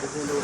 的工作。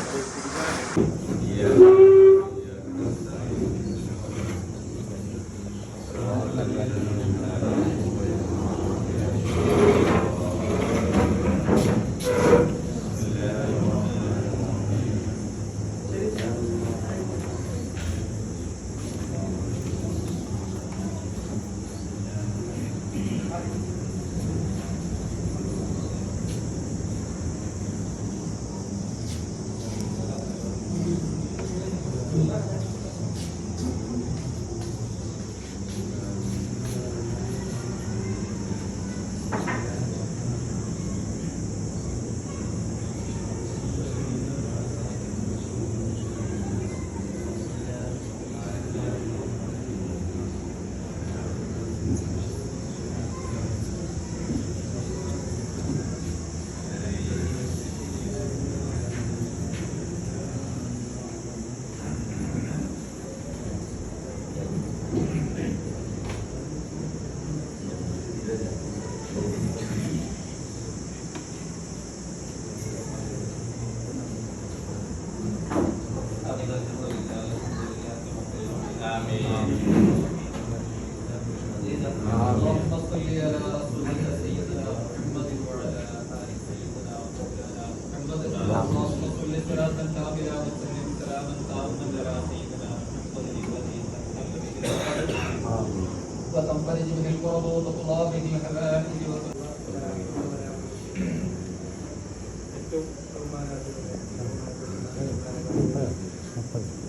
آمين اللهم صل على رسولك سيدنا محمد وعلى آل سيدنا مولانا محمد اللهم صل صلاة كاملة وسلم سلاما تاما على سيدنا محمد الذي تنال به وتنفرج به الكرب وتطلى به الحوائج Thank you.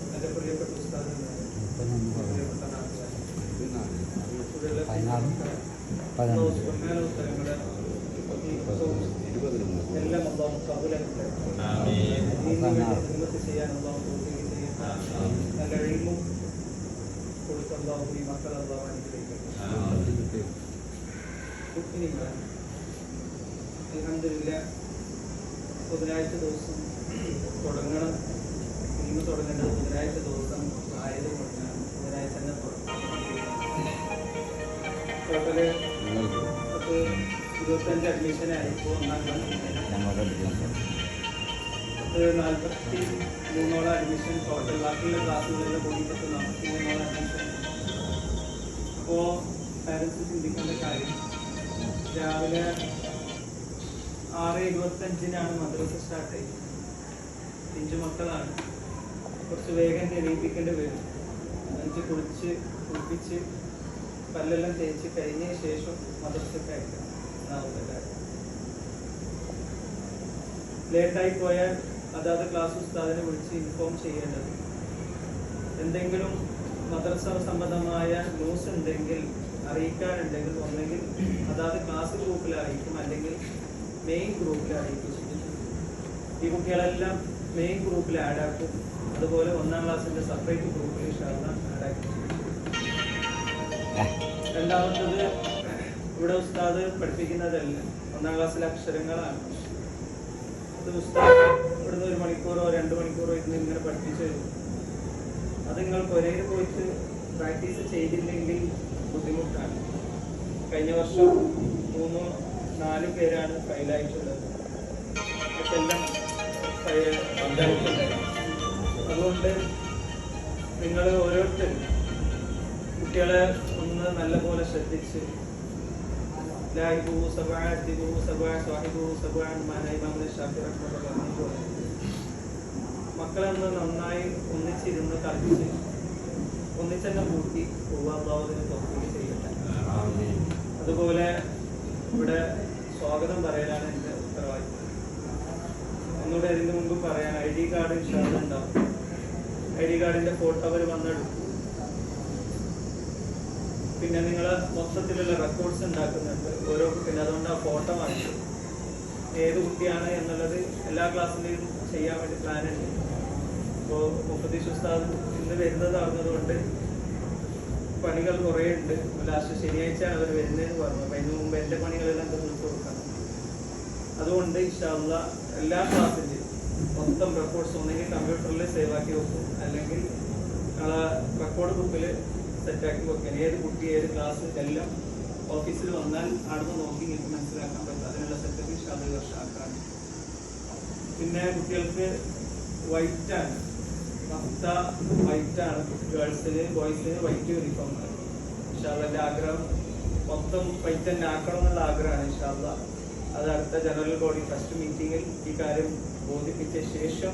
കുട്ടിനില്ല അൽഹംദുലില്ല ബുധനാഴ്ച ദിവസം. തുടങ്ങണം ഇന്ന് തുടങ്ങേണ്ടത് ബുധനാഴ്ച ദിവസം ആയതുകൊണ്ടാണ് ബുധനാഴ്ച തന്നെ തുടങ്ങും ടോട്ടൽ പത്ത് ഇരുപത്തഞ്ച് അഡ്മിഷനായി ഇപ്പോൾ ഒന്നാം പത്ത് നാൽപ്പത്തി മൂന്നോളം അഡ്മിഷൻ ടോട്ടൽ ബാക്കിയുള്ള ക്ലാസ്സുകളിൽ കൂടി പത്ത് നാൽപ്പത്തി അഡ്മിഷൻ അപ്പോൾ പാരൻസ് ചിന്തിക്കേണ്ട കാര്യം രാവിലെ ആറ് ഇരുപത്തഞ്ചിനാണ് മദ്രസ സ്റ്റാർട്ട് ചെയ്യുന്നത് അഞ്ച് മക്കളാണ്. കുറച്ച് വേഗം തെളിയിപ്പിക്കേണ്ടി വരും. അഞ്ച് കുളിച്ച് കുളിപ്പിച്ച് പല്ലെല്ലാം തേച്ച് കഴിഞ്ഞ ശേഷം കാര്യം ലേറ്റായി പോയാൽ അതാത് ക്ലാസ് ഉസ്താദിനെ വിളിച്ച് ഇൻഫോം ചെയ്യേണ്ടത്. എന്തെങ്കിലും മദ്രസ സംബന്ധമായ ന്യൂസ് ഉണ്ടെങ്കിൽ അറിയിക്കാനുണ്ടെങ്കിൽ ഒന്നെങ്കിൽ അതാത് ക്ലാസ് ഗ്രൂപ്പിൽ അറിയിക്കും. അല്ലെങ്കിൽ മെയിൻ ഗ്രൂപ്പിൽ അറിയിക്കും. ഈ കുട്ടികളെല്ലാം മെയിൻ ഗ്രൂപ്പിൽ ആഡ് ആക്കും. അതുപോലെ ഒന്നാം ക്ലാസ്സിന്റെ സെപ്പറേറ്റ് ഗ്രൂപ്പിൽ ഷാർണ ആഡ് ആക്കും. രണ്ടാമത്തത് ഇവിടെ ഉസ്താദ് പഠിപ്പിക്കുന്നതല്ല. ഒന്നാം ക്ലാസ്സിലെ അക്ഷരങ്ങളാണ്. അത് ഉസ്താദ് ഇവിടുന്ന് ഒരു മണിക്കൂറോ രണ്ട് മണിക്കൂറോ ഇരുന്ന് ഇങ്ങനെ പഠിപ്പിച്ചു തരും. അത് നിങ്ങൾ കൊരയിൽ പോയിട്ട് പ്രാക്ടീസ് ചെയ്തില്ലെങ്കിൽ ബുദ്ധിമുട്ടാണ്. കഴിഞ്ഞ വർഷം മൂന്നോ നാല് പേരാണ് ഫെയിലായിട്ടുള്ളത്. അതെല്ലാം. അതുകൊണ്ട് നിങ്ങൾ ഓരോരുത്തരും കുട്ടികളെ ഒന്ന് നല്ലപോലെ ശ്രദ്ധിച്ച്. ലാഹിബു മക്കളെ നന്നായി ഒന്നിച്ചിരുന്ന് കളിച്ച് ഒന്നിച്ചെന്നെ കൂട്ടി പോവാതിന് തോന്നുകയും ചെയ്യട്ടെ. അതുപോലെ ഇവിടെ സ്വാഗതം പറയാനാണ് എന്റെ ഉത്തരവാദിത്വം ഒന്നുകൂടെ അതിന് മുമ്പ് പറയാൻ ഐ ഡി കാർഡ് ഉണ്ടാവും. ഐ ഡി കാർഡിന്റെ ഫോട്ടോ അവർ വന്നെടുക്കും. പിന്നെ നിങ്ങൾ മൊത്തത്തിലുള്ള റെക്കോർഡ്സ് ഉണ്ടാക്കുന്നുണ്ട്. ഓരോ കുട്ടീനെ അതുകൊണ്ട് ആ ഫോട്ടോ വാങ്ങിച്ചു ഏത് കുട്ടിയാണ് എന്നുള്ളത് എല്ലാ ക്ലാസ്സിലെയും ചെയ്യാൻ വേണ്ടി പ്ലാൻ ഉണ്ട്. ഇപ്പോൾ മുപ്പത്തീഷ് ഉസ്താദ് ഇന്ന് വരുന്നത് അറിഞ്ഞതുകൊണ്ട് പണികൾ കുറേ ഉണ്ട്. ലാസ്റ്റ് ശനിയാഴ്ചയാണ് അവർ വരുന്നതെന്ന് പറഞ്ഞു. അപ്പം അതിന് മുമ്പ് എന്റെ പണികളെല്ലാം തീർത്ത് കൊടുക്കണം. അതുകൊണ്ട് ഇഷ്ടമുള്ള എല്ലാ ക്ലാസ്സിന്റെയും മൊത്തം റെക്കോർഡ്സ് ഒന്നെങ്കിൽ കമ്പ്യൂട്ടറിൽ സേവ് ആക്കി വെക്കും. അല്ലെങ്കിൽ നമ്മളെ റെക്കോർഡ് ബുക്കിൽ സെറ്റാക്കി വെക്കാൻ ഏത് കുട്ടി ഏത് ക്ലാസ് എല്ലാം ഓഫീസിൽ വന്നാൽ അവിടുന്ന് നോക്കി നിങ്ങൾക്ക് മനസ്സിലാക്കാൻ പറ്റും. അതിനുള്ള സെറ്റപ്പ് ഇൻഷാല്ല ഈ വർഷം പിന്നെ കുട്ടികൾക്ക് വൈറ്റാണ് വൈറ്റ് ആണ്. ഗേൾസിന് ബോയ്സിന് വൈറ്റ് യൂണിഫോം ആണ്. ഇൻഷാല്ല എന്റെ ആഗ്രഹം മൊത്തം വൈറ്റ് തന്നെ ആക്കണം എന്നുള്ള ആഗ്രഹമാണ് ഇൻഷാല്ല അത് അടുത്ത ജനറൽ ബോഡി ഫസ്റ്റ് മീറ്റിങ്ങിൽ ഈ കാര്യം ബോധിപ്പിച്ച ശേഷം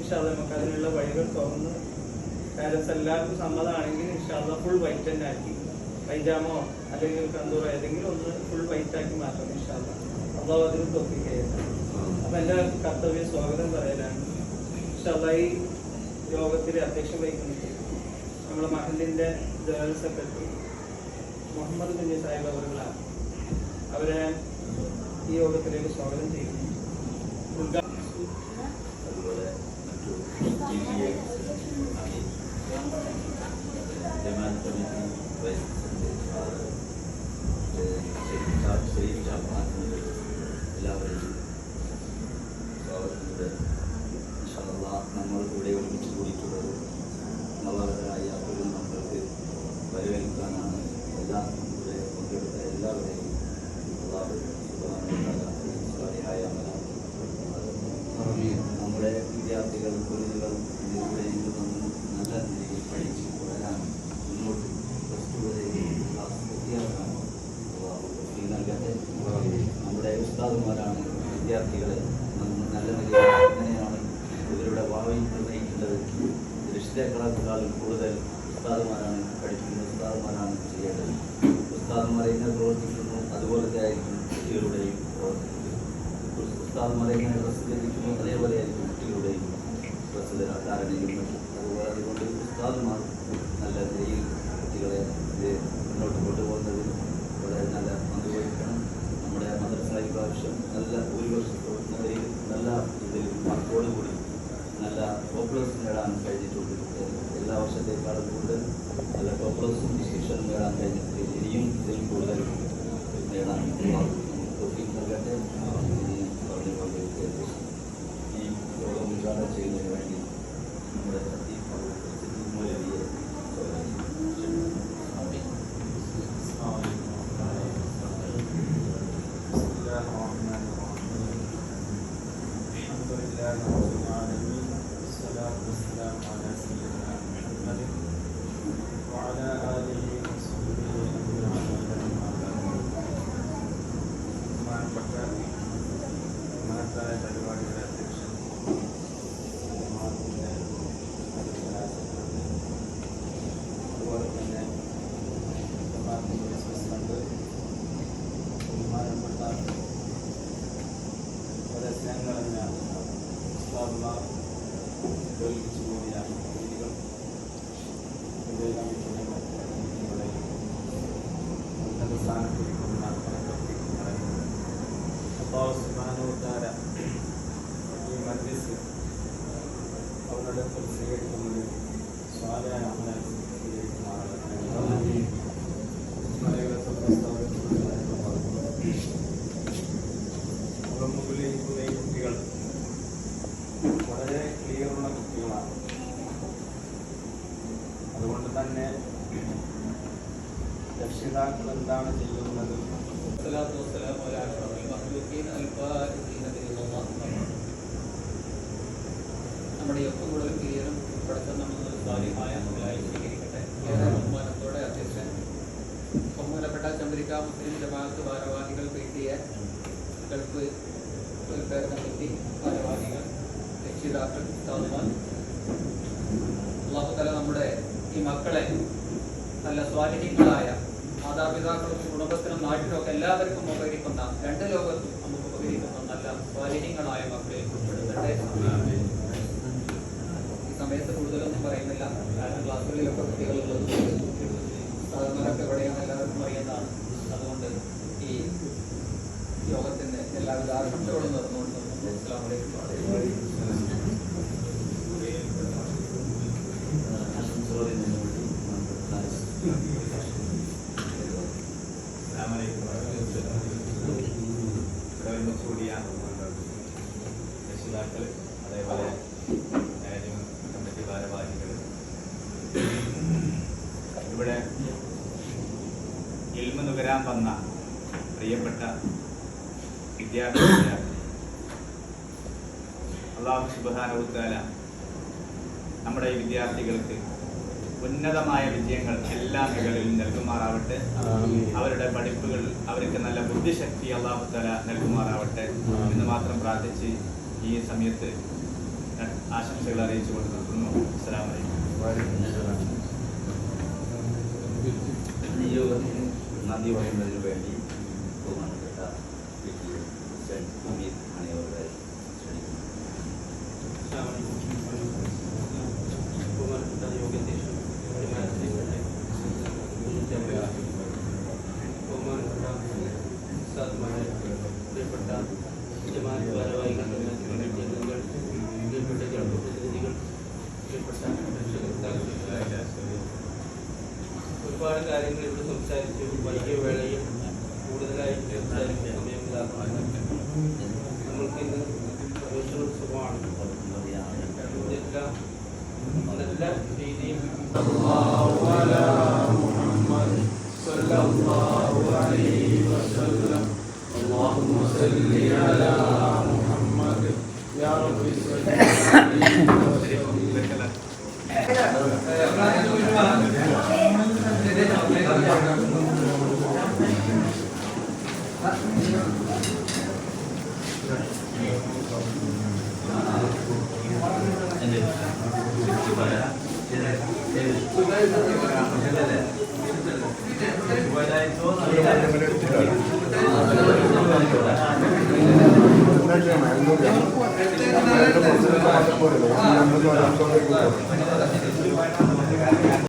ഇൻഷാല്ല നമുക്ക് അതിനുള്ള വഴികൾ തുറന്ന് പാരൻസ് എല്ലാവർക്കും സമ്മതമാണെങ്കിൽ ഇൻഷാല്ല ഫുൾ വൈറ്റ് തന്നെ ആക്കി. പൈജാമോ അല്ലെങ്കിൽ കന്തൂറോ ഏതെങ്കിലും ഒന്ന് ഫുൾ വൈറ്റ് ആക്കി മാറ്റണം ഇൻഷാല്ല അള്ളാഹു അതിന് തോപ്പിക്കുകയാണ് അപ്പൊ എന്റെ കർത്തവ്യ സ്വാഗതം പറയലാണ് ഇൻഷാല്ല ഈ യോഗത്തിൽ അധ്യക്ഷം വഹിക്കുന്നത് നമ്മുടെ മഹലിന്റെ ജനറൽ സെക്രട്ടറി മുഹമ്മദ് കുഞ്ഞി സാഹിബ് അവരുകളാണ്. അവരെ ഈ യോഗത്തിലേക്ക് സ്വാഗതം ചെയ്യുന്നു. അതുപോലെ മറ്റു രക്ഷിതാക്കളെക്കാളും കൂടുതൽ ഉസ്താദുമാരാണ് പഠിക്കുന്നത്. ഉസ്താദുമാരാണ് ചെയ്യേണ്ടത്. ഉസ്താദുമാർ എങ്ങനെ പ്രവർത്തിക്കുന്നു അതുപോലത്തെ ആയിരിക്കും കുട്ടികളുടെയും പ്രവർത്തിക്കുന്നത്. ഉസ്താദുമാരെ എങ്ങനെ ഡ്രസ്സ് ധരിക്കുന്നു അതേപോലെ ആയിരിക്കും കുട്ടികളുടെയും ഡ്രസ്സ് ധാരണയും മറ്റും. അതുപോലെ അതുകൊണ്ട് ഉസ്താദുമാർ നല്ല നിലയിൽ കുട്ടികളെ മുന്നോട്ട് കൊണ്ടുപോകുന്നതിൽ വളരെ നല്ല മഹത്തായ പരിപാടിയുടെ അധ്യക്ഷൻ ജമാഅത്തിന്റെ അതിഥികളായ അതുപോലെ തന്നെ ജമാഅത്തിന്റെ വൈസ് പ്രസിഡന്റ് ബഹുമാനപ്പെട്ട വളരെ സ്നേഹം നിറഞ്ഞ ഉസ്താദുമാർ ഒരുമിച്ച് കൂടിയ രീതികൾ ഇന്ത്യൻ കമ്മിറ്റിയുടെ മുമ്പിൽ ഇരിക്കുന്ന ഈ കുട്ടികൾ വളരെ ക്ലിയർ ക്ലിയറുള്ള കുട്ടികളാണ്. അതുകൊണ്ട് തന്നെ രക്ഷിതാക്കൾ എന്താണ് ചെയ്യുന്നത്? നമ്മുടെ ഏറ്റവും കൂടുതൽ ക്ലിയറും പഠിത്തം നമ്മൾ സാധ്യമായ മുതലായി സ്വീകരിക്കട്ടെ. ഏറെ ബഹുമാനത്തോടെ അധ്യക്ഷൻ. ബഹുമാനപ്പെട്ട ചന്ദ്രിക മുസ്ലിം ജമാഅത്ത് ഭാരവാഹികൾ പി ടി വെൽഫെയർ കമ്മിറ്റി ഭാരവാഹികൾ രക്ഷിതാക്കൾ അള്ളാഹുതല നമ്മുടെ ഈ മക്കളെ നല്ല സ്വാധീനങ്ങളായ മാതാപിതാക്കൾക്കും കുടുംബത്തിനും നാട്ടിലും ഒക്കെ എല്ലാവർക്കും ഉപകരിക്കുന്ന രണ്ട് ലോകത്തും നമുക്ക് ഉപകരിക്കുന്ന നല്ല സ്വാധീനങ്ങളായ മക്കളെ ഉൾപ്പെടുത്തട്ടെ കൂടിയ രക്ഷിതാക്കൾ അതേപോലെ മാനേജ്മെന്റ് കമ്മിറ്റി ഭാരവാഹികൾ ഇവിടെ ഇൽമ നുകരാൻ വന്ന പ്രിയപ്പെട്ട വിദ്യാർത്ഥി അള്ളാഹു സുബാനുത്താല നമ്മുടെ ഈ വിദ്യാർത്ഥികൾക്ക് ഉന്നതമായ വിജയങ്ങൾ എല്ലാ മേഖലയിലും നൽകുമാറാവട്ടെ. അവരുടെ പഠിപ്പുകൾ അവർക്ക് നല്ല ബുദ്ധിശക്തി അള്ളാഹു തല നൽകുമാറാവട്ടെ എന്ന് മാത്രം പ്രാർത്ഥിച്ച് ഈ സമയത്ത് ആശംസകൾ അറിയിച്ചുകൊണ്ട് നിർത്തുന്നു. അസ്സലാമു അലൈക്കും ഈ യോഗത്തിന് നന്ദി പറയുന്നതിന് വേണ്ടി ബഹുമാനപ്പെട്ട അമീർ അണിയവരുടെ ക്ഷണിക്കുന്നു ബഹുമാനപ്പെട്ട യോഗാധ്യക്ഷൻ ബഹുമാനപ്പെട്ട സാധുമാരെ പ്രിയപ്പെട്ട ഭാരവാഹികൾ കമ്മിറ്റി അംഗങ്ങൾ പ്രിയപ്പെട്ട ജനപ്രതിനിധികൾ പ്രിയപ്പെട്ട രക്ഷകർത്താക്കൾ ഒരുപാട് കാര്യങ്ങൾ ഇവിടെ സംസാരിച്ചു. വൈകിയ വേളയിൽ കൂടുതലായി സംസാരിക്കുന്ന സമയമില്ലാത്ത നമ്മൾക്ക് ഇന്ന് പ്രവേശനോത്സവമാണ്. ഇതെല്ലാം നല്ല രീതിയിൽ Gracias.